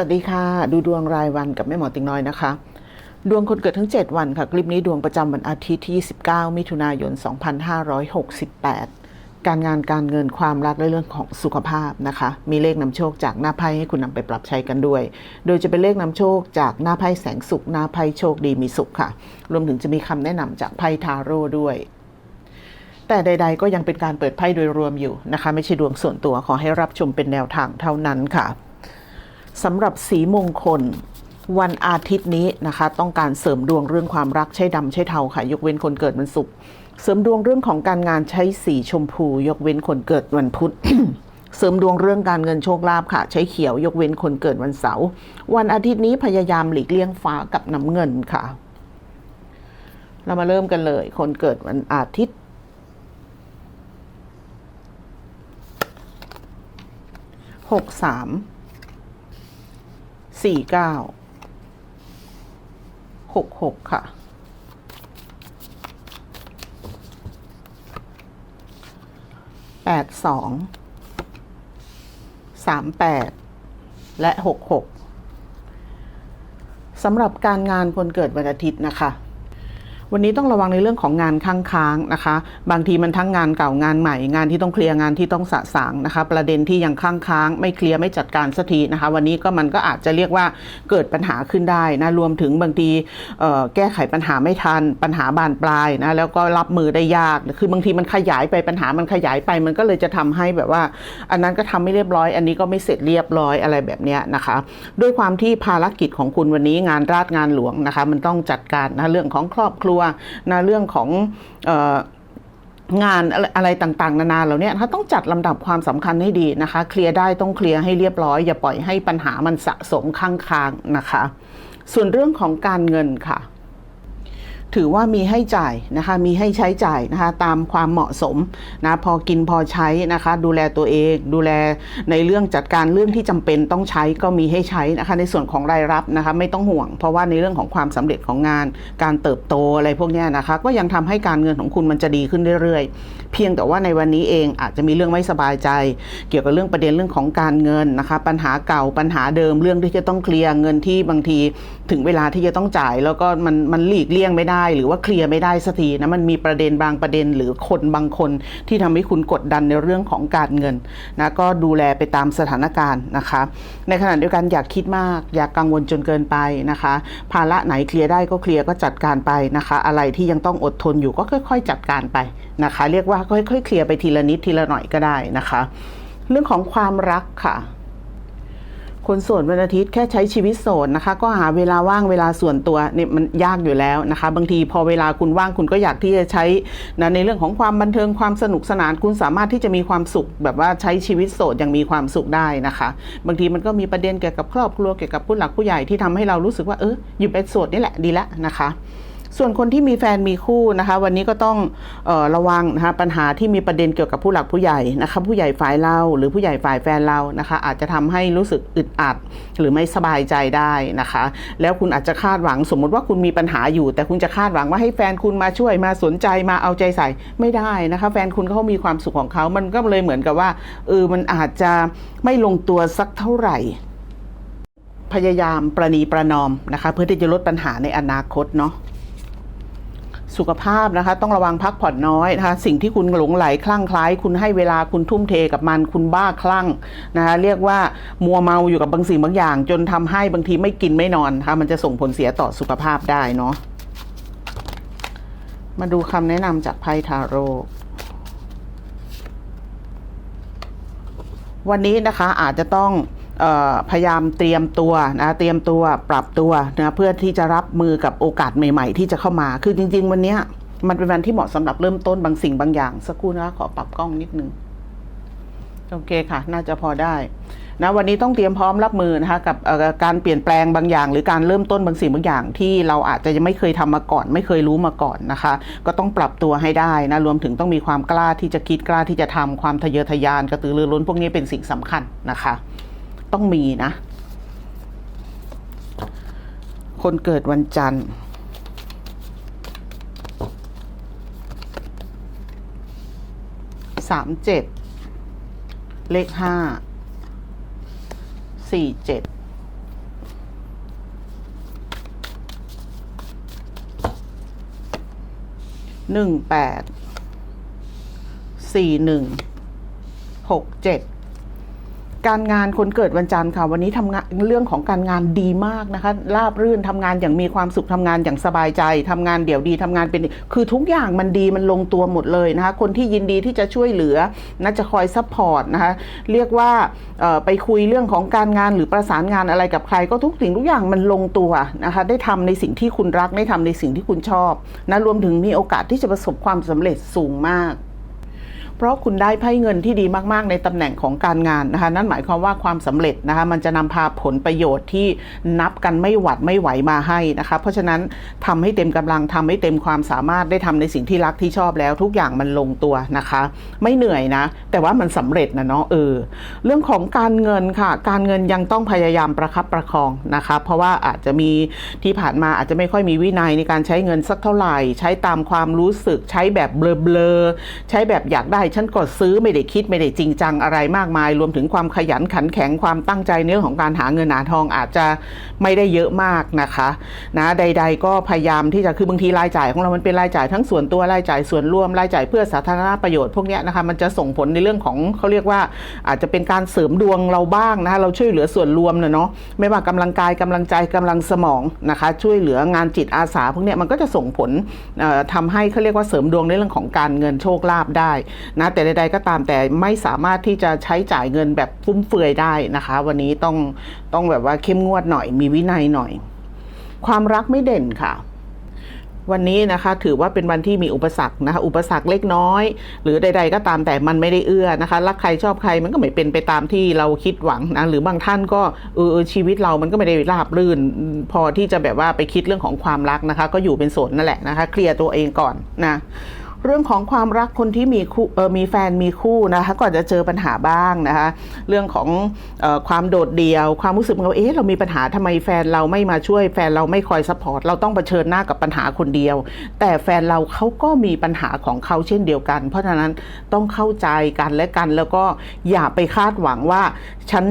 วัสดีค่ะ ดูดวงรายวันกับแม่หมอติงน้อยนะคะ ดวงคนเกิดทั้ง 7 วันค่ะ คลิปนี้ดวงประจำวันอาทิตย์ที่ 29 มิถุนายน 2568 การงานการเงินความรักและเรื่องของสุขภาพนะคะ มีเลขนำโชคจากหน้าไพ่ให้คุณนำไปปรับใช้กันด้วย โดยจะเป็นเลขนำโชคจากหน้าไพ่แสงสุขหน้าไพ่โชคดีมีสุขค่ะ รวมถึงจะมีคำแนะนำจากไพ่ทาโร่ด้วยแต่ใด ๆ ก็ยังเป็นการเปิดไพ่โดยรวมอยู่นะคะ ไม่ใช่ดวงส่วนตัวขอให้รับชมเป็นแนวทางเท่านั้นค่ะ สำหรับสีมงคล วันอาทิตย์นี้นะคะ ต้องการเสริมดวงเรื่องความรักใช่ดำใช่เทาค่ะ ยกเว้นคนเกิดวันศุกร์เสริมดวงเรื่องของการงานใช้สีชมพู ยกเว้นคนเกิดวันพุธเสริมดวงเรื่องการเงินโชคลาภค่ะ ใช้เขียวยกเว้นคนเกิดวันเสาร์วันอาทิตย์นี้พยายามหลีกเลี่ยงฟ้ากับน้ำเงินค่ะ เรามาเริ่มกันเลย คนเกิดวันอาทิตย์หกสาม สี่เก้าหกหกค่ะ แปดสอง สามแปด และหกหกสำหรับการงานคนเกิดวันอาทิตย์นะคะ วันนี้ต้องระวังในเรื่องของงานค้างค้างๆนะคะ บางทีมันทั้งงานเก่างานใหม่ งานที่ต้องเคลียร์งานที่ต้องสะสางนะคะ ประเด็นที่ยังค้างค้างๆไม่เคลียร์ไม่จัดการสักทีนะคะ วันนี้ก็มันก็อาจจะเรียกว่าเกิดปัญหาขึ้นได้นะรวมถึงบางทีแก้ไขปัญหาไม่ทัน ปัญหาบานปลายนะแล้วก็รับมือได้ยาก คือบางทีมันขยายไปปัญหามันขยายไปมันก็เลยจะทำให้แบบว่า อันนั้นก็ทำไม่เรียบร้อย อันนี้ก็ไม่เสร็จเรียบร้อยอะไรแบบนี้นะคะ ด้วยความที่ภารกิจของคุณวันนี้งานราชงานหลวงนะคะ มันต้องจัดการนะเรื่องของครอบครัวนะเรื่องของงานอะไรต่างๆ นานาเหล่านี้เขาต้องจัดลำดับความสำคัญให้ดีนะคะ เคลียร์ได้ต้องเคลียร์ให้เรียบร้อย อย่าปล่อยให้ปัญหามันสะสมข้างคางนะคะ ส่วนเรื่องของการเงินค่ะ ถือว่ามีให้จ่ายนะคะ มีให้ใช้จ่ายนะคะ ตามความเหมาะสมนะพอกินพอใช้นะคะ ดูแลตัวเอง ดูแลในเรื่องจัดการเรื่องที่จำเป็นต้องใช้ก็มีให้ใช้นะคะ ในส่วนของรายรับนะคะ ไม่ต้องห่วง เพราะว่าในเรื่องของความสำเร็จของงาน การเติบโตอะไรพวกนี้นะคะ ก็ยังทำให้การเงินของคุณมันจะดีขึ้นเรื่อยๆ เพียงแต่ว่าในวันนี้เองอาจจะมีเรื่องไม่สบายใจ เกี่ยวกับเรื่องประเด็นเรื่องของการเงินนะคะ ปัญหาเก่าปัญหาเดิมเรื่องที่จะต้องเคลียร์เงินที่บางที ถึงเวลาที่จะต้องจ่าย แล้วก็มันมันหลีกเลี่ยงไม่ได้หรือว่าเคลียร์ไม่ได้สักทีนะมันมีประเด็นบางประเด็นหรือคนบางคนที่ทำให้คุณกดดันในเรื่องของการเงินนะก็ดูแลไปตามสถานการณ์นะคะ ในขณะเดียวกันอย่าคิดมาก อย่ากังวลจนเกินไปนะคะ ภาระไหนเคลียร์ได้ก็เคลียร์ก็จัดการไปนะคะ อะไรที่ยังต้องอดทนอยู่ก็ค่อย ๆ จัดการไปนะคะ เรียกว่าค่อยๆเคลียร์ไปทีละนิดทีละหน่อยก็ได้นะคะ เรื่องของความรักค่ะ คนโสดวันอาทิตย์แค่ใช้ชีวิตโสดนะคะ ก็หาเวลาว่างเวลาส่วนตัวเนี่ยมันยากอยู่แล้วนะคะ บางทีพอเวลาคุณว่างคุณก็อยากที่จะใช้นะในเรื่องของความบันเทิงความสนุกสนานคุณสามารถที่จะมีความสุข แบบว่าใช้ชีวิตโสดอย่างมีความสุขได้นะคะ บางทีมันก็มีประเด็นเกี่ยวกับครอบครัวเกี่ยวกับผู้หลักผู้ใหญ่ที่ทำให้เรารู้สึกว่าเอออยู่เป็นโสดนี่แหละดีแล้วนะคะ ส่วนคนที่มีแฟนมีคู่นะคะ วันนี้ก็ต้องออระวังนะคะปัญหาที่มีประเด็นเกี่ยวกับผู้หลักผู้ใหญ่นะคะผู้ใหญ่ฝ่ายเราหรือผู้ใหญ่ฝ่ายแฟนเรานะคะ อาจจะทำให้รู้สึกอึดอัด หรือไม่สบายใจได้นะคะ แล้วคุณอาจจะคาดหวังสมมุติว่าคุณมีปัญหาอยู่ แต่คุณจะคาดหวังว่าให้แฟนคุณมาช่วยมาสนใจมาเอาใจใส่ไม่ได้นะคะ แฟนคุณเขามีความสุขของเขา มันก็เลยเหมือนกับว่าเออมันอาจจะไม่ลงตัวสักเท่าไหร่พยายามประนีประนอมนะคะ เพื่อที่จะลดปัญหาในอนาคตเนาะ สุขภาพนะคะ ต้องระวังพักผ่อนน้อยนะคะ สิ่งที่คุณหลงไหลคลั่งคล้าย คุณให้เวลาคุณทุ่มเทกับมัน คุณบ้าคลั่งนะคะเรียกว่ามัวเมาอยู่กับบางสิ่งบางอย่าง จนทำให้บางทีไม่กินไม่นอนนะคะมันจะส่งผลเสียต่อสุขภาพได้เนาะมาดูคำแนะนำจากไพ่ทาโร่วันนี้นะคะอาจจะต้อง พยายามเตรียมตัวนะเตรียมตัวปรับตัวนะเพื่อที่จะรับมือกับโอกาสใหม่ ๆ ที่จะเข้ามา คือจริง ๆ วันนี้มันเป็นวันที่เหมาะสำหรับเริ่มต้นบางสิ่งบางอย่าง สักครู่นะคะขอปรับกล้องนิดนึงโอเคค่ะ น่าจะพอได้นะวันนี้ต้องเตรียมพร้อมรับมือนะคะกับการเปลี่ยนแปลงบางอย่าง หรือการเริ่มต้นบางสิ่งบางอย่าง ที่เราอาจจะยังไม่เคยทำมาก่อน ไม่เคยรู้มาก่อนนะคะ ก็ต้องปรับตัวให้ได้นะรวมถึงต้องมีความกล้าที่จะคิดกล้าที่จะทำความทะเยอทะยานกระตือรือร้นพวกนี้เป็นสิ่งสำคัญนะคะ ต้องมีนะ คนเกิดวันจันทร์ สามเจ็ด เลขห้า สี่เจ็ดหนึ่งแปดสี่หนึ่งหกเจ็ด การงานคนเกิดวันจันทร์ค่ะ วันนี้ทำงานเรื่องของการงานดีมากนะคะราบรื่นทำงานอย่างมีความสุขทำงานอย่างสบายใจทำงานเดี๋ยวดีทำงานเป็นคือทุกอย่างมันดีมันลงตัวหมดเลยนะคะคนที่ยินดีที่จะช่วยเหลือน่าจะคอยซัพพอร์ตนะคะเรียกว่าไปคุยเรื่องของการงานหรือประสานงานอะไรกับใคร ก็ทุกสิ่งทุกอย่างมันลงตัวนะคะได้ทำในสิ่งที่คุณรักได้ทำในสิ่งที่คุณชอบนะรวมถึงมีโอกาสที่จะประสบความสำเร็จสูงมาก เพราะคุณได้ไพ่เงินที่ดีมากๆ ในตำแหน่งของการงานนะคะนั่นหมายความว่าความสำเร็จนะคะมันจะนำพาผลประโยชน์ที่นับกันไม่หวัดไม่ไหวมาให้นะคะเพราะฉะนั้นทำให้เต็มกำลังทำให้เต็มความสามารถได้ทำในสิ่งที่รักที่ชอบแล้ว ทุกอย่างมันลงตัวนะคะ ไม่เหนื่อยนะ แต่ว่ามันสำเร็จนะเนาะเออเรื่องของการเงินค่ะ การเงินยังต้องพยายามประคับประคองนะคะเพราะว่าอาจจะมีที่ผ่านมาอาจจะไม่ค่อยมีวินัยในการใช้เงินสักเท่าไหร่ ใช้ตามความรู้สึกใช้แบบเบลอๆใช้แบบอยากได้ฉันก็ซื้อไม่ได้คิดไม่ได้จริงจังอะไรมากมาย รวมถึงความขยันขันแข็งความตั้งใจในเรื่อของการหาเงินหาทองอาจจะไม่ได้เยอะมากนะคะนะใด ๆ ก็พยายามที่จะคือบางทีรายจ่ายของเรามันเป็นรายจ่ายทั้งส่วนตัวรายจ่ายส่วนรวมรายจ่ายเพื่อสาธารณประโยชน์พวกเนี้ยนะคะมันจะส่งผลในเรื่องของเขาเรียกว่า อาจจะเป็นการเสริมดวงเราบ้างนะคะเราช่วยเหลือส่วนรวมเนาะไม่ว่ากำลังกายกำลังใจกำลังสมองนะคะช่วยเหลืองานจิตอาสาพวกเนี้ยมันก็จะส่งผลเอ่อทำให้เขาเรียกว่าเสริมดวงในเรื่องของการเงินโชคลาภได้นะแต่ใดๆก็ตามแต่ไม่สามารถที่จะใช้จ่ายเงินแบบฟุ่มเฟือยได้นะคะ วันนี้ต้องต้องแบบว่าเข้มงวดหน่อยมีวินัยหน่อย ความรักไม่เด่นค่ะวันนี้นะคะถือว่าเป็นวันที่มีอุปสรรคนะคะอุปสรรคเล็กน้อย หรือใด ๆ ก็ตามแต่มันไม่ได้เอื้อนะคะ รักใครชอบใครมันก็ไม่เป็นไปตามที่เราคิดหวังนะหรือบางท่านก็เออชีวิตเรามันก็ไม่ได้ราบรื่น พอที่จะแบบว่าไปคิดเรื่องของความรักนะคะ ก็อยู่เป็นโสดนั่นแหละนะคะ เคลียร์ตัวเองก่อนนะ เรื่องของความรักคนที่มีคู่เออมีแฟนมีคู่นะคะก็อาจะเจอปัญหาบ้างนะคะเรื่องของออความโดดเดี่ยว ความรู้สึกว่าเอ๊ะเรามีปัญหาทำไมแฟนเราไม่มาช่วยแฟนเราไม่คอยซัพพอร์ตเราต้องเผชิญหน้ากับปัญหาคนเดียว แต่แฟนเราเขาก็มีปัญหาของเขาเช่นเดียวกัน เพราะฉะนั้นต้องเข้าใจกันและกันแล้วก็อย่าไปคาดหวังว่าฉัน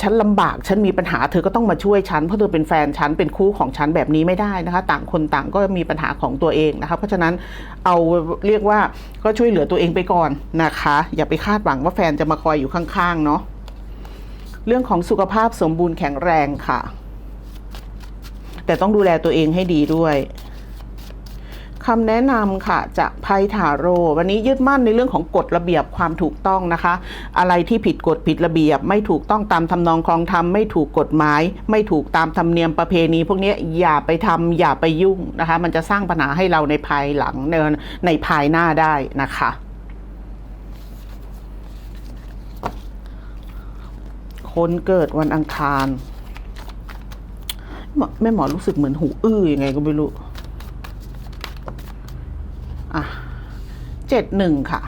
ฉันลำบากฉันมีปัญหาเธอก็ต้องมาช่วยฉันเพราะเธอเป็นแฟนฉันเป็นคู่ของฉันแบบนี้ไม่ได้นะคะ ต่างคนต่างก็มีปัญหาของตัวเองนะคะเพราะฉะนั้นเอาเรียกว่าก็ช่วยเหลือตัวเองไปก่อนนะคะ อย่าไปคาดหวังว่าแฟนจะมาคอยอยู่ข้างๆเนาะเรื่องของสุขภาพสมบูรณ์แข็งแรงค่ะ แต่ต้องดูแลตัวเองให้ดีด้วย คำแนะนำค่ะจากไพ่ทาโร วันนี้ยึดมั่นในเรื่องของกฎระเบียบความถูกต้องนะคะ อะไรที่ผิดกฎผิดระเบียบ ไม่ถูกต้องตามทำนองคลองธรรมไม่ถูกกฎหมาย ไม่ถูกตามธรรมเนียมประเพณี พวกนี้อย่าไปทำอย่าไปยุ่งนะคะ มันจะสร้างปัญหาให้เราในภายหลังในในภายหน้าได้นะคะคนเกิดวันอังคารหมอแม่หมอรู้สึกเหมือนหูอื้อยังไงก็ไม่รู้ อะเจ็ดหนึ่งค่ะ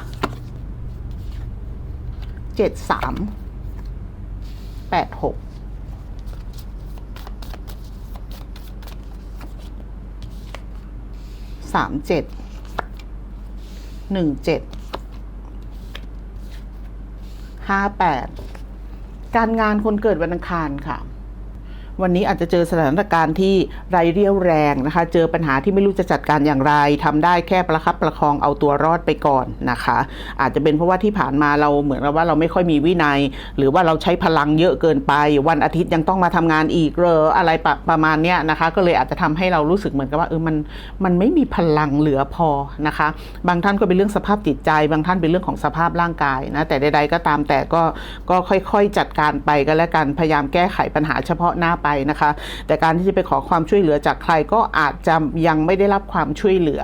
เจ็ดสามแปดหกสามเจ็ดหนึ่งเจ็ดห้าแปดการงานคนเกิดวันอังคารค่ะ วันนี้อาจจะเจอสถานการณ์ที่ไรเรี่ยวแรงนะคะ เจอปัญหาที่ไม่รู้จะจัดการอย่างไรทำได้แค่ประคับประคองเอาตัวรอดไปก่อนนะคะ อาจจะเป็นเพราะว่าที่ผ่านมาเราเหมือนกับว่าเราไม่ค่อยมีวินัย หรือว่าเราใช้พลังเยอะเกินไป วันอาทิตย์ยังต้องมาทำงานอีกเหรออะไรประประมาณเนี้ยนะคะ ก็เลยอาจจะทำให้เรารู้สึกเหมือนกับว่าเออมันมันไม่มีพลังเหลือพอนะคะ บางท่านก็เป็นเรื่องสภาพจิตใจ บางท่านเป็นเรื่องของสภาพร่างกายนะแต่ใด ๆ ก็ตามแต่ก็ก็ค่อยๆจัดการไปก็แล้วกันพยายามแก้ไขปัญหาเฉพาะหน้าไปนะคะ แต่การที่จะไปขอความช่วยเหลือจากใครก็อาจจะยังไม่ได้รับความช่วยเหลือ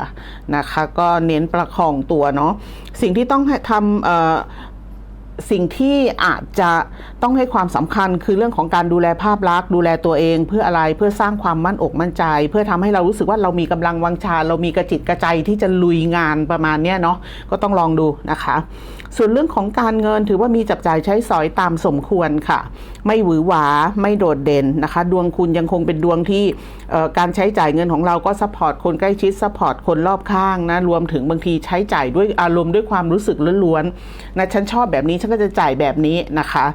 นะคะ ก็เน้นประคองตัวเนาะสิ่งที่ต้องทำสิ่งที่อาจจะต้องให้ความสำคัญคือเรื่องของการดูแลภาพลักษณ์ดูแลตัวเอง เพื่ออะไรเพื่อสร้างความมั่นอกมั่นใจ เพื่อทำให้เรารู้สึกว่าเรามีกำลังวังชา เรามีกระจิตกระใจที่จะลุยงานประมาณเนี้ยเนาะก็ต้องลองดูนะคะส่วนเรื่องของการเงินถือว่ามีจับจ่ายใช้สอยตามสมควรค่ะ ไม่หวือหวาไม่โดดเด่นนะคะ ดวงคุณยังคงเป็นดวงที่การใช้จ่ายเงินของเราก็ซัพพอร์ตคนใกล้ชิดซัพพอร์ตคนรอบข้างนะรวมถึงบางทีใช้จ่ายด้วยอารมณ์ด้วยความรู้สึกล้วนๆนะฉันชอบแบบนี้ฉันก็จะจ่ายแบบนี้นะคะ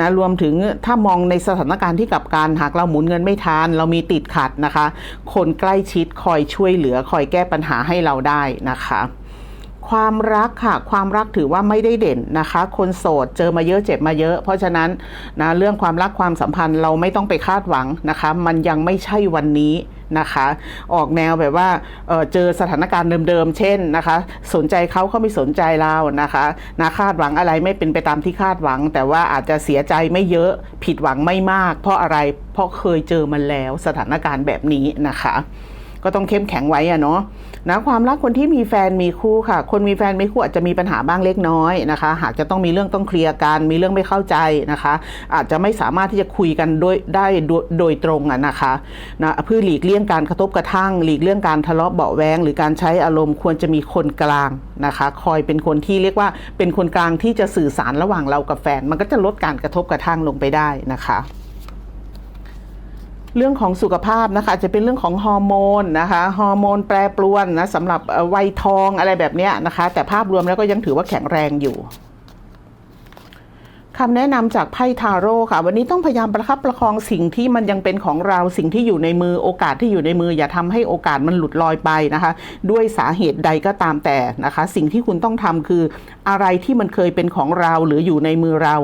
นะรวมถึงถ้ามองในสถานการณ์ที่กับการหากเราหมุนเงินไม่ทันเรามีติดขัดนะคะ คนใกล้ชิดคอยช่วยเหลือคอยแก้ปัญหาให้เราได้นะคะ ความรักค่ะความรักถือว่าไม่ได้เด่นนะคะ คนโสดเจอมาเยอะเจ็บมาเยอะ เพราะฉะนั้นนะเรื่องความรักความสัมพันธ์เราไม่ต้องไปคาดหวังนะคะ มันยังไม่ใช่วันนี้นะคะ ออกแนวแบบว่าเออเจอสถานการณ์เดิมๆ เช่นนะคะ สนใจเขาเขาไม่สนใจเรานะคะนะคาดหวังอะไรไม่เป็นไปตามที่คาดหวัง แต่ว่าอาจจะเสียใจไม่เยอะผิดหวังไม่มาก เพราะอะไรเพราะเคยเจอมาแล้วสถานการณ์แบบนี้นะคะ ก็ต้องเข้มแข็งไว้อะเนาะ นะความรักคนที่มีแฟนมีคู่ค่ะ คนมีแฟนมีคู่อาจจะมีปัญหาบ้างเล็กน้อยนะคะ หากจะต้องมีเรื่องต้องเคลียร์กันมีเรื่องไม่เข้าใจนะคะ อาจจะไม่สามารถที่จะคุยกันโดยได้โดยตรงอะนะคะนะเพื่อหลีกเลี่ยงการกระทบกระทั่ง หลีกเลี่ยงการทะเลาะเบาแวงหรือการใช้อารมณ์ควรจะมีคนกลางนะคะ คอยเป็นคนที่เรียกว่าเป็นคนกลางที่จะสื่อสารระหว่างเรากับแฟน มันก็จะลดการกระทบกระทั่งลงไปได้นะคะ เรื่องของสุขภาพนะคะจะเป็นเรื่องของฮอร์โมนนะคะฮอร์โมนแปรปรวนนะสำหรับวัยทองอะไรแบบนี้นะคะ แต่ภาพรวมแล้วก็ยังถือว่าแข็งแรงอยู่คำแนะนำจากไพ่ทาโร่ค่ะ วันนี้ต้องพยายามประคับประคองสิ่งที่มันยังเป็นของเราสิ่งที่อยู่ในมือโอกาสที่อยู่ในมือ อย่าทำให้โอกาสมันหลุดลอยไปนะคะ ด้วยสาเหตุใดก็ตามแต่นะคะ สิ่งที่คุณต้องทำคืออะไรที่มันเคยเป็นของเราหรืออยู่ในมือเรา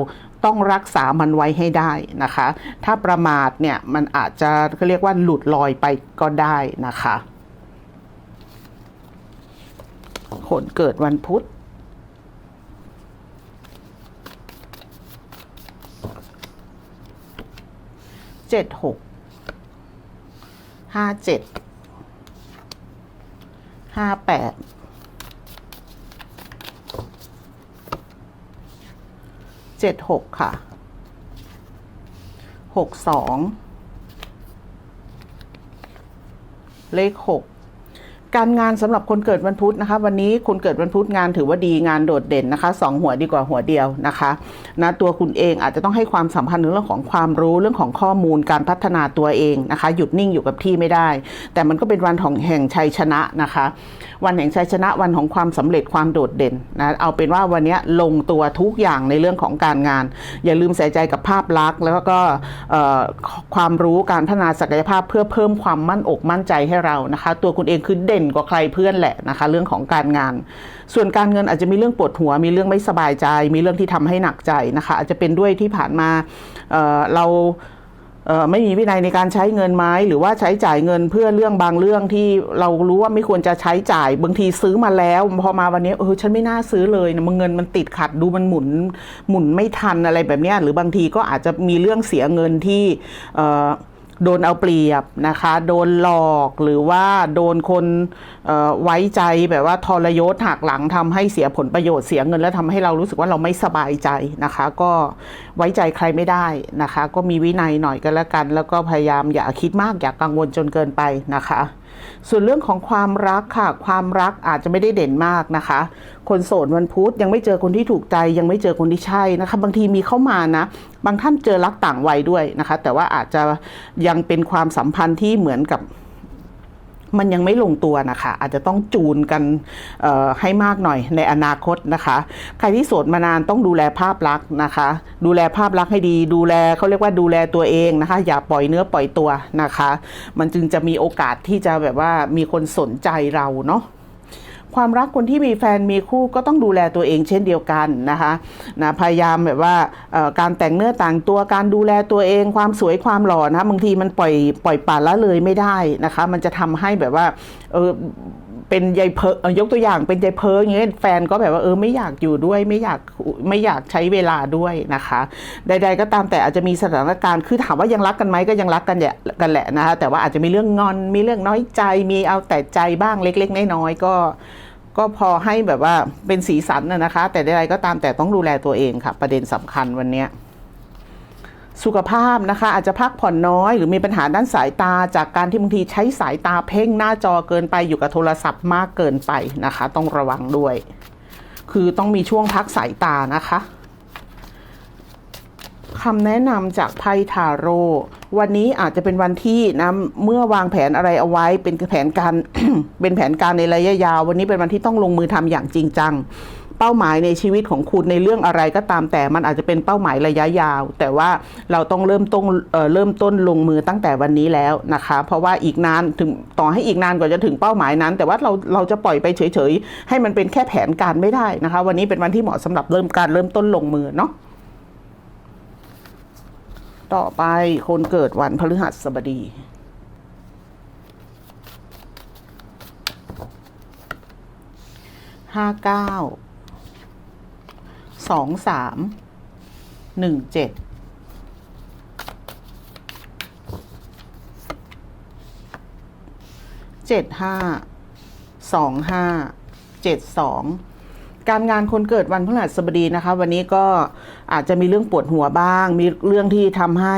ต้องรักษามันไว้ให้ได้นะคะ ถ้าประมาทเนี่ยมันอาจจะเขาเรียกว่าหลุดลอยไปก็ได้นะคะ คนเกิดวันพุธเจ็ดหกห้าเจ็ดห้าแปด เจ็ดหกค่ะหกสองเลขหกการงานสำหรับคนเกิดวันพุธนะคะ วันนี้คนเกิดวันพุธงานถือว่าดีงานโดดเด่นนะคะสองหัวดีกว่าหัวเดียวนะคะ นะตัวคุณเองอาจจะต้องให้ความสำคัญในเรื่องของความรู้เรื่องของข้อมูลการพัฒนาตัวเองนะคะ หยุดนิ่งอยู่กับที่ไม่ได้ แต่มันก็เป็นวันของแห่งชัยชนะนะคะ วันแห่งชัยชนะวันของความสำเร็จความโดดเด่นนะเอาเป็นว่าวันนี้ลงตัวทุกอย่างในเรื่องของการงาน อย่าลืมใส่ใจกับภาพลักษณ์ แล้วก็ความรู้การพัฒนาศักยภาพเพื่อเพิ่มความมั่นอกมั่นใจให้เรานะคะ ตัวคุณเองคือเด่นกว่าใครเพื่อนแหละนะคะ เรื่องของการงาน ส่วนการเงินอาจจะมีเรื่องปวดหัว มีเรื่องไม่สบายใจ มีเรื่องที่ทำให้หนักใจนะคะ อาจจะเป็นด้วยที่ผ่านมาเเราเไม่มีวินัยในการใช้เงินไหมหรือว่าใช้จ่ายเงินเพื่อเรื่องบางเรื่องที่เรารู้ว่าไม่ควรจะใช้จ่ายบางทีซื้อมาแล้ว พอมาวันนี้เออฉันไม่น่าซื้อเลยนะมันเงินมันติดขัดดูมันหมุนหมุนไม่ทันอะไรแบบนี้หรือบางทีก็อาจจะมีเรื่องเสียเงินที่เโดนเอาเปรียบนะคะ โดนหลอกหรือว่าโดนคนไว้ใจแบบว่าทรยศหักหลังทำให้เสียผลประโยชน์เสียเงิน แล้วทำให้เรารู้สึกว่าเราไม่สบายใจนะคะ ก็ไว้ใจใครไม่ได้นะคะ ก็มีวินัยหน่อยก็แล้วกัน แล้วก็พยายามอย่าคิดมากอย่ากังวลจนเกินไปนะคะ ส่วนเรื่องของความรักค่ะ ความรักอาจจะไม่ได้เด่นมากนะคะ คนโสดวันพุธยังไม่เจอคนที่ถูกใจ ยังไม่เจอคนที่ใช่นะคะ บางทีมีเข้ามานะ บางท่านเจอรักต่างวัยด้วยนะคะ แต่ว่าอาจจะยังเป็นความสัมพันธ์ที่เหมือนกับ มันยังไม่ลงตัวนะคะ อาจจะต้องจูนกันให้มากหน่อยในอนาคตนะคะ ใครที่โสดมานานต้องดูแลภาพลักษณ์นะคะ ดูแลภาพลักษณ์ให้ดี ดูแลเขาเรียกว่าดูแลตัวเองนะคะ อย่าปล่อยเนื้อปล่อยตัวนะคะ มันจึงจะมีโอกาสที่จะแบบว่ามีคนสนใจเราเนาะ ความรักคนที่มีแฟนมีคู่ก็ต้องดูแลตัวเองเช่นเดียวกันนะคะนะพยายามแบบว่าการแต่งเนื้อต่างตัวการดูแลตัวเอง ความสวยความหล่อนะบางทีมันปล่อยปล่อยป่าละเลยไม่ได้นะคะ มันจะทำให้แบบว่าเออ เป็นยายเพอเอ่อยกตัวอย่างเป็นยายเพออย่างเงี้ยแฟนก็แบบว่าเออไม่อยากอยู่ด้วยไม่อยากไม่อยากใช้เวลาด้วยนะคะ ใด ๆ ก็ตามแต่อาจจะมีสถานการณ์คือถามว่ายังรักกันไหมก็ยังรักกันแหละกันแหละนะคะแต่ว่าอาจจะมีเรื่องงอนมีเรื่องน้อยใจมีเอาแต่ใจบ้างเล็ก ๆ น้อยๆก็ก็พอให้แบบว่าเป็นสีสันนะนะคะ แต่ใดๆก็ตามแต่ต้องดูแลตัวเองค่ะ ประเด็นสำคัญวันเนี้ย สุขภาพนะคะ อาจจะพักผ่อนน้อย หรือมีปัญหาด้านสายตา จากการที่บางทีใช้สายตาเพ่งหน้าจอเกินไปอยู่กับโทรศัพท์มากเกินไปนะคะ ต้องระวังด้วย คือต้องมีช่วงพักสายตานะคะคำแนะนำจากไพ่ทาโร่วันนี้อาจจะเป็นวันที่นะเมื่อวางแผนอะไรเอาไว้เป็นแผนการเป็นแผนการในระยะยาว วันนี้เป็นวันที่ต้องลงมือทำอย่างจริงจัง เป้าหมายในชีวิตของคุณในเรื่องอะไรก็ตามแต่มันอาจจะเป็นเป้าหมายระยะยาว แต่ว่าเราต้องเริ่มต้นเเริ่มต้นลงมือตั้งแต่วันนี้แล้วนะคะ เพราะว่าอีกนานถึงต่อให้อีกนานกว่าจะถึงเป้าหมายนั้น แต่ว่าเราเราจะปล่อยไปเฉยๆ ให้มันเป็นแค่แผนการไม่ได้นะคะ วันนี้เป็นวันที่เหมาะสำหรับเริ่มการเริ่มต้นลงมือเนาะต่อไปคนเกิดวันพฤหัสบดีห้าเก้า สองสามหนึ่งเจ็ดเจ็ดห้าสองห้าเจ็ดสองการงานคนเกิดวันพฤหัสบดีนะคะ วันนี้ก็อาจจะมีเรื่องปวดหัวบ้าง มีเรื่องที่ทำให้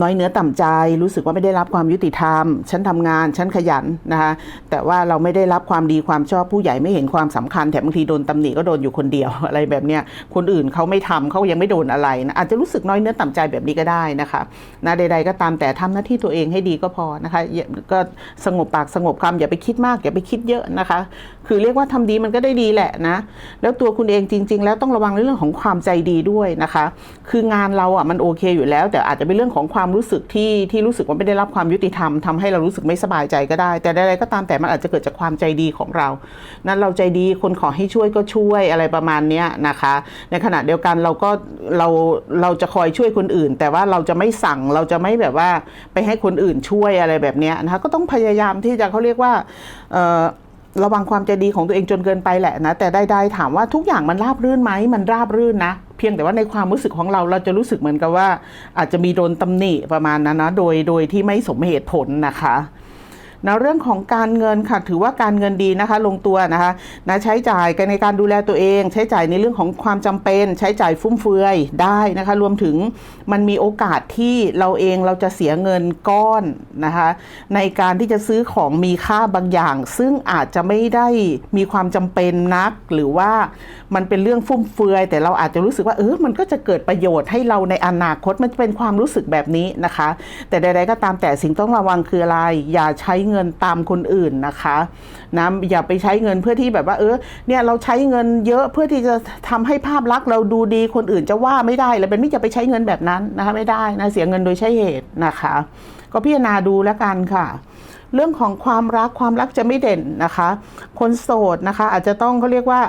น้อยเนื้อต่ำใจ รู้สึกว่าไม่ได้รับความยุติธรรม ฉันทำงานฉันขยันนะคะแต่ว่าเราไม่ได้รับความดีความชอบผู้ใหญ่ไม่เห็นความสำคัญแถมบางทีโดนตำหนิก็โดนอยู่คนเดียวอะไรแบบเนี้ยคนอื่นเขาไม่ทำเขายังไม่โดนอะไรนะอาจจะรู้สึกน้อยเนื้อต่ำใจแบบนี้ก็ได้นะคะนะใด ๆ ก็ตามแต่ทำหน้าที่ตัวเองให้ดีก็พอนะคะก็สงบปากสงบคำอย่าไปคิดมากอย่าไปคิดเยอะนะคะ คือเรียกว่าทำดีมันก็ได้ดีแหละนะแล้วตัวคุณเองจริง ๆ แล้วต้องระวังในเรื่องของความใจดีด้วยนะคะ คืองานเราอะมันโอเคอยู่แล้ว แต่อาจจะเป็นเรื่องของความรู้สึกที่ที่รู้สึกว่าไม่ได้รับความยุติธรรมทำให้เรารู้สึกไม่สบายใจก็ได้ แต่ใดๆก็ตามแต่มันอาจจะเกิดจากความใจดีของเรา นั้นเราใจดีคนขอให้ช่วยก็ช่วยอะไรประมาณนี้นะคะ ในขณะเดียวกันเราก็เราเราจะคอยช่วยคนอื่น แต่ว่าเราจะไม่สั่งเราจะไม่แบบว่าไปให้คนอื่นช่วยอะไรแบบนี้นะคะก็ต้องพยายามที่จะเขาเรียกว่าเอ่อ ระวังความใจดีของตัวเองจนเกินไปแหละนะ แต่ไดๆถามว่าทุกอย่างมันราบรื่นไหมมันราบรื่นนะ เพียงแต่ว่าในความรู้สึกของเราเราจะรู้สึกเหมือนกับว่า อาจจะมีโดนตำหนิประมาณนั้นนะโดยโดยที่ไม่สมเหตุผลนะคะ นะเรื่องของการเงินค่ะถือว่าการเงินดีนะคะลงตัวนะคะนะใช้จ่ายกันในการดูแลตัวเอง ใช้จ่ายในเรื่องของความจำเป็น ใช้จ่ายฟุ่มเฟือยได้นะคะ รวมถึงมันมีโอกาสที่เราเองเราจะเสียเงินก้อนนะคะ ในการที่จะซื้อของมีค่าบางอย่าง ซึ่งอาจจะไม่ได้มีความจำเป็นนัก หรือว่ามันเป็นเรื่องฟุ่มเฟือย แต่เราอาจจะรู้สึกว่าเออมันก็จะเกิดประโยชน์ให้เราในอนาคตมันจะเป็นความรู้สึกแบบนี้นะคะ แต่ใดๆก็ตามแต่สิ่งต้องระวังคืออะไรอย่าใช้เงินินตามคนอื่นนะคะนะอย่าไปใช้เงินเพื่อที่แบบว่า เออเนี่ยเราใช้เงินเยอะเพื่อที่จะทำให้ภาพลักษณ์เราดูดีคนอื่นจะว่าไม่ได้เลยเป็นไม่จะไปใช้เงินแบบนั้นนะคะไม่ได้นะเสียเงินโดยใช้เหตุนะคะ ก็พิจารณาดูแล้วกันค่ะ เรื่องของความรักความรักจะไม่เด่นนะคะ คนโสดนะคะ อาจจะต้องเขาเรียกว่า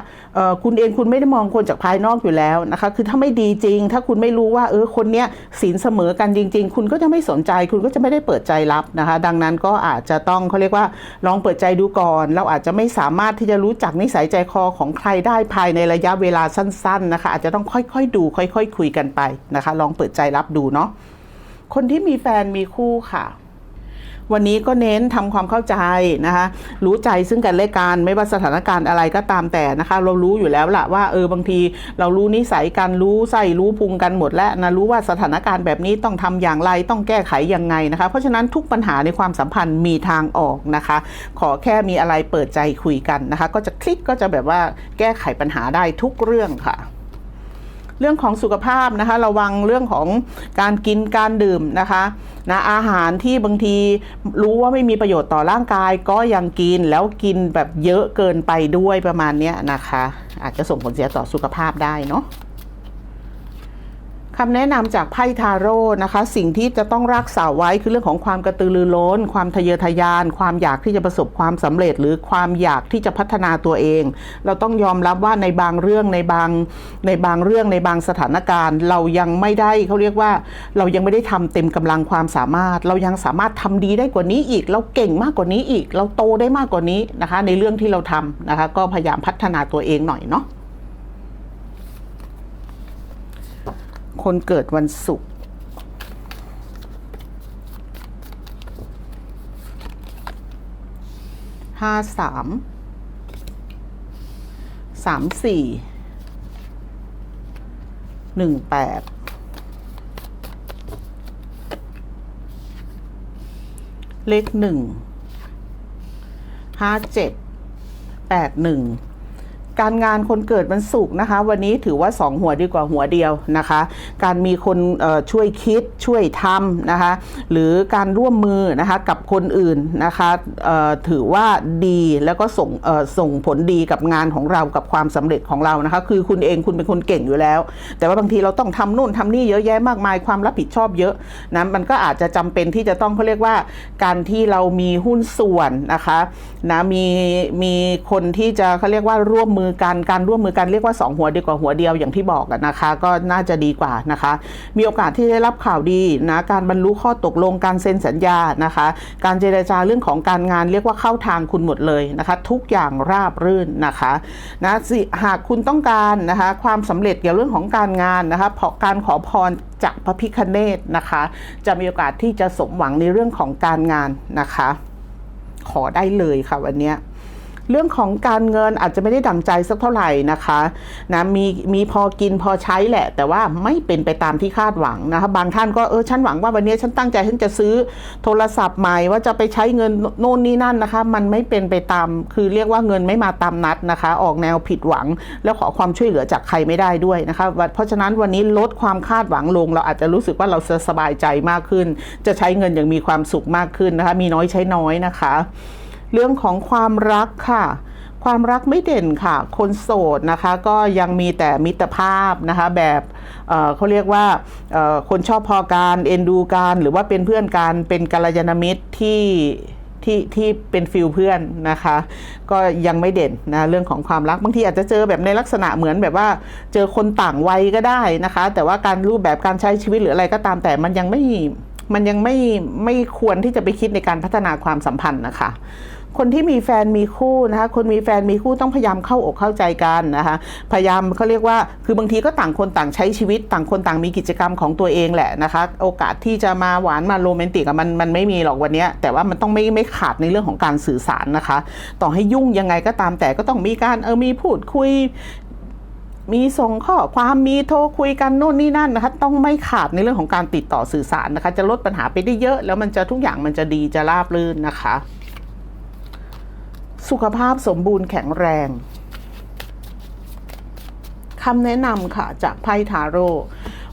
คุณเองคุณไม่ได้มองคนจากภายนอกอยู่แล้วนะคะ คือถ้าไม่ดีจริง ถ้าคุณไม่รู้ว่าเออคนเนี้ยศีลเสมอกันจริง ๆ คุณก็จะไม่สนใจ คุณก็จะไม่ได้เปิดใจรับนะคะ ดังนั้นก็อาจจะต้องเขาเรียกว่าลองเปิดใจดูก่อน เราอาจจะไม่สามารถที่จะรู้จักนิสัยใจคอของใครได้ภายในระยะเวลาสั้น ๆนะคะ อาจจะต้องค่อยๆดู ค่อย ๆ คุยกันไปนะคะ ลองเปิดใจรับดูเนาะคนที่มีแฟนมีคู่ค่ะ วันนี้ก็เน้นทำความเข้าใจนะคะ รู้ใจซึ่งกันและกันไม่ว่าสถานการณ์อะไรก็ตามแต่นะคะ เรารู้อยู่แล้วละว่าเออบางทีเรารู้นิสัยกันรู้ไส้รู้พุงกันหมดแล้วนะรู้ว่าสถานการณ์แบบนี้ต้องทำอย่างไรต้องแก้ไขยังไงนะคะ เพราะฉะนั้นทุกปัญหาในความสัมพันธ์มีทางออกนะคะ ขอแค่มีอะไรเปิดใจคุยกันนะคะ ก็จะคลิกก็จะแบบว่าแก้ไขปัญหาได้ทุกเรื่องค่ะ เรื่องของสุขภาพนะคะ ระวังเรื่องของการกินการดื่มนะคะนะอาหารที่บางทีรู้ว่าไม่มีประโยชน์ต่อร่างกาย ก็ยังกินแล้วกินแบบเยอะเกินไปด้วยประมาณนี้นะคะ อาจจะส่งผลเสียต่อสุขภาพได้เนาะ คำแนะนำจากไพ่ทาโร่นะคะ สิ่งที่จะต้องรักษาไว้คือเรื่องของความกระตือรือร้น ความทะเยอทะยาน ความอยากที่จะประสบความสำเร็จ หรือความอยากที่จะพัฒนาตัวเอง เราต้องยอมรับว่าในบางเรื่องในบางในบางเรื่องในบางสถานการณ์ เรายังไม่ได้เขาเรียกว่า เรายังไม่ได้ทำเต็มกำลังความสามารถ เรายังสามารถทำดีได้กว่านี้อีก เราเก่งมากกว่านี้อีก เราโตได้มากกว่านี้นะคะ ในเรื่องที่เราทำนะคะ ก็พยายามพัฒนาตัวเองหน่อยเนาะ คนเกิดวันศุกร์ห้าสามสามสี่หนึ่งแปดเลขหนึ่งห้าเจ็ดแปดหนึ่ง การงานคนเกิดวันศุกร์นะคะ วันนี้ถือว่า 2 หัวดีกว่าหัวเดียวนะคะ การมีคนช่วยคิดช่วยทำนะคะ หรือการร่วมมือนะคะกับคนอื่นนะคะถือว่าดีแล้วก็ส่งส่งผลดีกับงานของเรากับความสำเร็จของเรานะคะ คือคุณเองคุณเป็นคนเก่งอยู่แล้ว แต่ว่าบางทีเราต้องทำนู่นทำนี่เยอะแยะมากมายความรับผิดชอบเยอะนะมันก็อาจจะจำเป็นที่จะต้องเขาเรียกว่า การที่เรามีหุ้นส่วนนะคะนะมีมีคนที่จะเขาเรียกว่าร่วมมือกันการร่วมมือกันเรียกว่าสองหัวดีกว่าหัวเดียวอย่างที่บอกนะคะ ก็น่าจะดีกว่านะคะ มีโอกาสที่ได้รับข่าวดีนะการบรรลุข้อตกลงการเซ็นสัญญานะคะ การเจรจาเรื่องของการงานเรียกว่าเข้าทางคุณหมดเลยนะคะ ทุกอย่างราบรื่นนะคะนะหากคุณต้องการนะคะความสำเร็จเกี่ยวเรื่องของการงานนะคะเพราะการขอพรจากพระพิคเนตนะคะ จะมีโอกาสที่จะสมหวังในเรื่องของการงานนะคะ ขอได้เลยค่ะวันนี้ เรื่องของการเงินอาจจะไม่ได้ดั่งใจสักเท่าไหร่นะคะนะมีมีพอกินพอใช้แหละ แต่ว่าไม่เป็นไปตามที่คาดหวังนะคะบางท่านก็เออฉันหวังว่าวันนี้ฉันตั้งใจฉันจะซื้อโทรศัพท์ใหม่ว่าจะไปใช้เงินโน่นนี่นั่นนะคะ มันไม่เป็นไปตามคือเรียกว่าเงินไม่มาตามนัดนะคะ ออกแนวผิดหวัง แล้วขอความช่วยเหลือจากใครไม่ได้ด้วยนะคะเพราะฉะนั้นวันนี้ลดความคาดหวังลง เราอาจจะรู้สึกว่าเราจะสบายใจมากขึ้น จะใช้เงินอย่างมีความสุขมากขึ้นนะคะ มีน้อยใช้น้อยนะคะ เรื่องของความรักค่ะ ความรักไม่เด่นค่ะ คนโสดนะคะ ก็ยังมีแต่มิตรภาพนะคะ แบบเเขาเรียกว่าคนชอบพอการเอ็นดูการหรือว่าเป็นเพื่อนกันเป็นกัลยาณมิตรที่ที่ที่เป็นฟิลเพื่อนนะคะ ก็ยังไม่เด่นนะเรื่องของความรักบางทีอาจจะเจอแบบในลักษณะเหมือนแบบว่า เจอคนต่างวัยก็ได้นะคะ แต่ว่าการรูปแบบการใช้ชีวิตหรืออะไรก็ตามแต่มันยังไม่มันยังไม่ไม่ควรที่จะไปคิดในการพัฒนาความสัมพันธ์นะคะ คนที่มีแฟนมีคู่นะคะคนมีแฟนมีคู่ต้องพยายามเข้าอกเข้าใจกันนะคะพยายามเขาเรียกว่าคือบางทีก็ต่างคนต่างใช้ชีวิต ต่างคนต่างมีกิจกรรมของตัวเองแหละนะคะโอกาสที่จะมาหวานมาโรแมนติกมันมันไม่มีหรอกวันนี้แต่ว่ามันต้องไม่ไม่ขาดในเรื่องของการสื่อสารนะคะ ต่อให้ยุ่งยังไงก็ตามแต่ก็ต้องมีการเออมีพูดคุยมีส่งข้อความมีโทรคุยกันโน่นนี่นั่นนะคะ ต้องไม่ขาดในเรื่องของการติดต่อสื่อสารนะคะ จะลดปัญหาไปได้เยอะ แล้วมันจะทุกอย่างมันจะดีจะราบรื่นนะคะ สุขภาพสมบูรณ์แข็งแรงคำแนะนำค่ะ จากไพ่ทาโร่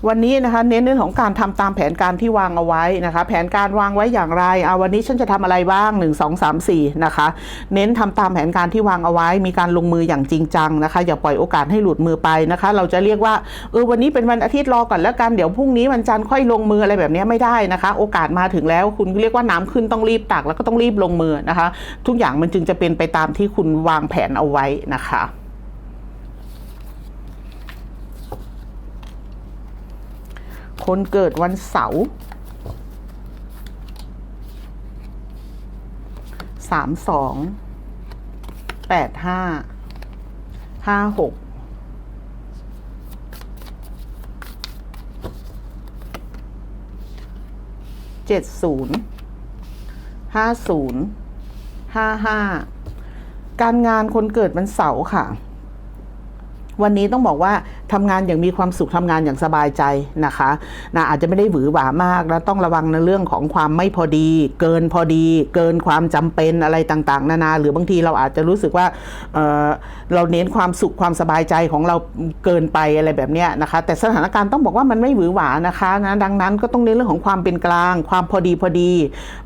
วันนี้นะคะเน้นเรื่องของการทำตามแผนการที่วางเอาไว้นะคะ แผนการวางไว้อย่างไรเอาวันนี้ฉันจะทำอะไรบ้าง 1 2 3 4นะคะ เน้นทำตามแผนการที่วางเอาไว้ มีการลงมืออย่างจริงจังนะคะ อย่าปล่อยโอกาสให้หลุดมือไปนะคะ เราจะเรียกว่าเออวันนี้เป็นวันอาทิตย์รอก่อนแล้วกันเดี๋ยวพรุ่งนี้วันจันทร์ค่อยลงมืออะไรแบบนี้ไม่ได้นะคะ โอกาสมาถึงแล้วคุณเรียกว่าน้ำขึ้นต้องรีบตักแล้วก็ต้องรีบลงมือนะคะ ทุกอย่างมันจึงจะเป็นไปตามที่คุณวางแผนเอาไว้นะคะ คนเกิดวันเสาร์สามสองแปดห้าห้าหกเจ็ดศูนย์ห้าศูนย์ห้าห้าการงานคนเกิดวันเสาร์ค่ะ วันนี้ต้องบอกว่า ทำงานอย่างมีความสุขทำงานอย่างสบายใจนะคะนะอาจจะไม่ได้หวือหวามากแล้วต้องระวังในเรื่องของความไม่พอดี เกินพอดี เกินความจำเป็นอะไรต่างๆ นานา หรือบางทีเราอาจจะรู้สึกว่าเเราเน้นความสุขความสบายใจของเราเกินไปอะไรแบบนี้นะคะ แต่สถานการณ์ต้องบอกว่ามันไม่หวือหวานะคะนะดังนั้นก็ต้องเน้นเรื่องของความเป็นกลาง ความพอดีพอดี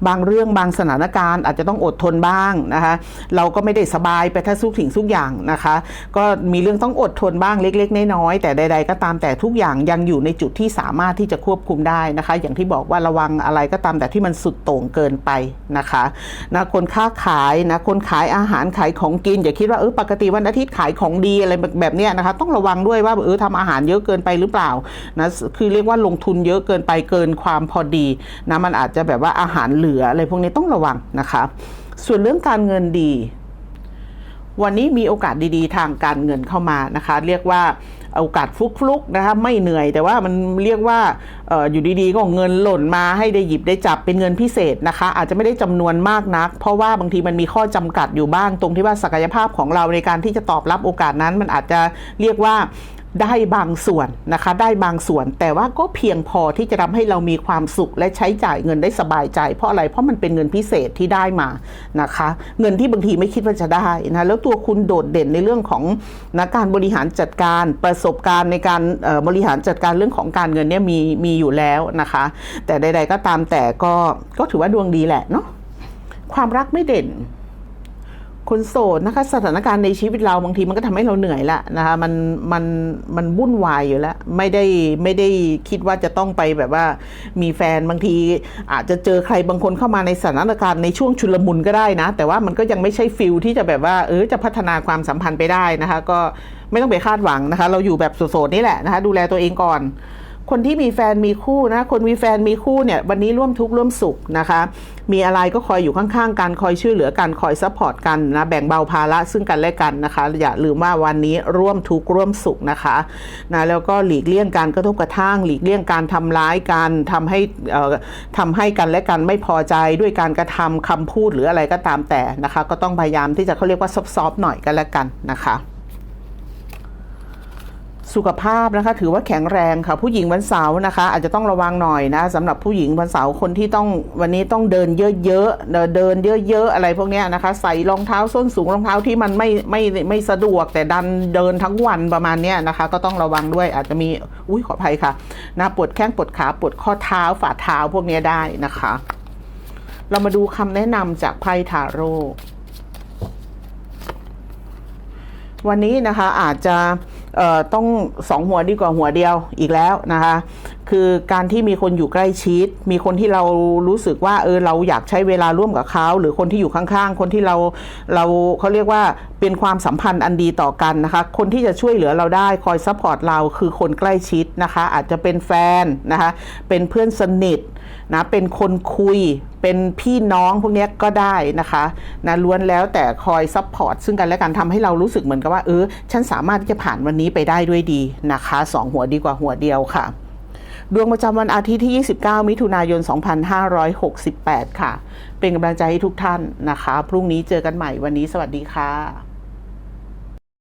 บางเรื่องบางสถานการณ์อาจจะต้องอดทนบ้างนะคะเราก็ไม่ได้สบายไปทั้งทุกสิ่งทุกอย่างนะคะ ก็มีเรื่องต้องอดทนบ้างเล็ก ๆ น้อยๆแต่ใด ๆ ก็ตามแต่ทุกอย่างยังอยู่ในจุดที่สามารถที่จะควบคุมได้นะคะ อย่างที่บอกว่าระวังอะไรก็ตามแต่ที่มันสุดโต่งเกินไปนะคะนะคนค้าขายนะคนขายอาหารขายของกินอย่าคิดว่าเออปกติวันอาทิตย์ขายของดีอะไรแบบเนี้ยนะคะ ต้องระวังด้วยว่าเออทำอาหารเยอะเกินไปหรือเปล่านะคือเรียกว่าลงทุนเยอะเกินไปเกินความพอดีนะมันอาจจะแบบว่าอาหารเหลืออะไรพวกนี้ต้องระวังนะคะ ส่วนเรื่องการเงินดี วันนี้มีโอกาสดีๆ ทางการเงินเข้ามานะคะ เรียกว่าโอกาสฟลุกๆนะคะไม่เหนื่อยแต่ว่ามันเรียกว่าอออยู่ดีๆก็เงินหล่นมาให้ได้หยิบได้จับเป็นเงินพิเศษนะคะ อาจจะไม่ได้จำนวนมากนัก เพราะว่าบางทีมันมีข้อจำกัดอยู่บ้างตรงที่ว่าศักยภาพของเราในการที่จะตอบรับโอกาสนั้น มันอาจจะเรียกว่า ได้บางส่วนนะคะ ได้บางส่วน แต่ว่าก็เพียงพอที่จะทำให้เรามีความสุขและใช้จ่ายเงินได้สบายใจ เพราะอะไรเพราะมันเป็นเงินพิเศษที่ได้มานะคะ เงินที่บางทีไม่คิดว่าจะได้นะแล้วตัวคุณโดดเด่นในเรื่องของนะการบริหารจัดการประสบการณ์ในการบริหารจัดการเรื่องของการเงินเนี่ยมีมีอยู่แล้วนะคะ แต่ใด ๆ ก็ตามแต่ก็ก็ถือว่าดวงดีแหละเนาะความรักไม่เด่น คนโสดนะคะสถานการณ์ในชีวิตเราบางทีมันก็ทำให้เราเหนื่อยละนะคะมันมันมันวุ่นวายอยู่แล้ว ไม่ได้ไม่ได้คิดว่าจะต้องไปแบบว่ามีแฟนบางที อาจจะเจอใครบางคนเข้ามาในสถานการณ์ในช่วงชุลมุนก็ได้นะ แต่ว่ามันก็ยังไม่ใช่ฟิลที่จะแบบว่าเออจะพัฒนาความสัมพันธ์ไปได้นะคะ ก็ไม่ต้องไปคาดหวังนะคะ เราอยู่แบบโสดๆนี่แหละนะคะ ดูแลตัวเองก่อน คนที่มีแฟนมีคู่นะ คนมีแฟนมีคู่เนี่ยวันนี้ร่วมทุกข์ร่วมสุขนะคะ มีอะไรก็คอยอยู่ข้างๆกันคอยช่วยเหลือกันคอยซัพพอร์ตกันนะแบ่งเบาภาระซึ่งกันและกันนะคะ อย่าลืมว่าวันนี้ร่วมทุกข์ร่วมสุขนะคะนะแล้วก็หลีกเลี่ยงการกระทบกระทั่ง หลีกเลี่ยงการทำร้ายกันทำให้ทำให้กันและกันไม่พอใจด้วยการกระทำคำพูดหรืออะไรก็ตามแต่นะคะ ก็ต้องพยายามที่จะเขาเรียกว่าซอฟๆหน่อยกันและกันนะคะ สุขภาพนะคะ ถือว่าแข็งแรงค่ะ ผู้หญิงวันเสาร์นะคะ อาจจะต้องระวังหน่อยนะสำหรับผู้หญิงวันเสาร์คนที่ต้องวันนี้ต้องเดินเยอะๆเดินเดินเยอะๆอะไรพวกนี้นะคะ ใส่รองเท้าส้นสูงรองเท้าที่มันไม่ไม่ไม่สะดวกแต่ดันเดินทั้งวันประมาณนี้นะคะ ก็ต้องระวังด้วยอาจจะมีอุ้ยขออภัยค่ะนะปวดแข้งปวดขาปวดข้อเท้าฝ่าเท้าพวกนี้ได้นะคะ เรามาดูคำแนะนำจากไพ่ทาโร่วันนี้นะคะอาจจะ ต้องสองหัวดีกว่าหัวเดียวอีกแล้วนะคะ คือการที่มีคนอยู่ใกล้ชิด มีคนที่เรารู้สึกว่าเออเราอยากใช้เวลาร่วมกับเขา หรือคนที่อยู่ข้างๆ คนที่เราเราเขาเรียกว่าเป็นความสัมพันธ์อันดีต่อกันนะคะ คนที่จะช่วยเหลือเราได้คอยซัพพอร์ตเราคือคนใกล้ชิดนะคะ อาจจะเป็นแฟนนะคะ เป็นเพื่อนสนิท นะเป็นคนคุยเป็นพี่น้องพวกนี้ก็ได้นะคะนะล้วนแล้วแต่คอยซัพพอร์ตซึ่งกันและกันทำให้เรารู้สึกเหมือนกับว่าเออฉันสามารถที่จะผ่านวันนี้ไปได้ด้วยดีนะคะสองหัวดีกว่าหัวเดียวค่ะ ดวงประจำวันอาทิตย์ที่ 29 มิถุนายน 2568 ค่ะ เป็นกำลังใจให้ทุกท่านนะคะ พรุ่งนี้เจอกันใหม่วันนี้สวัสดีค่ะ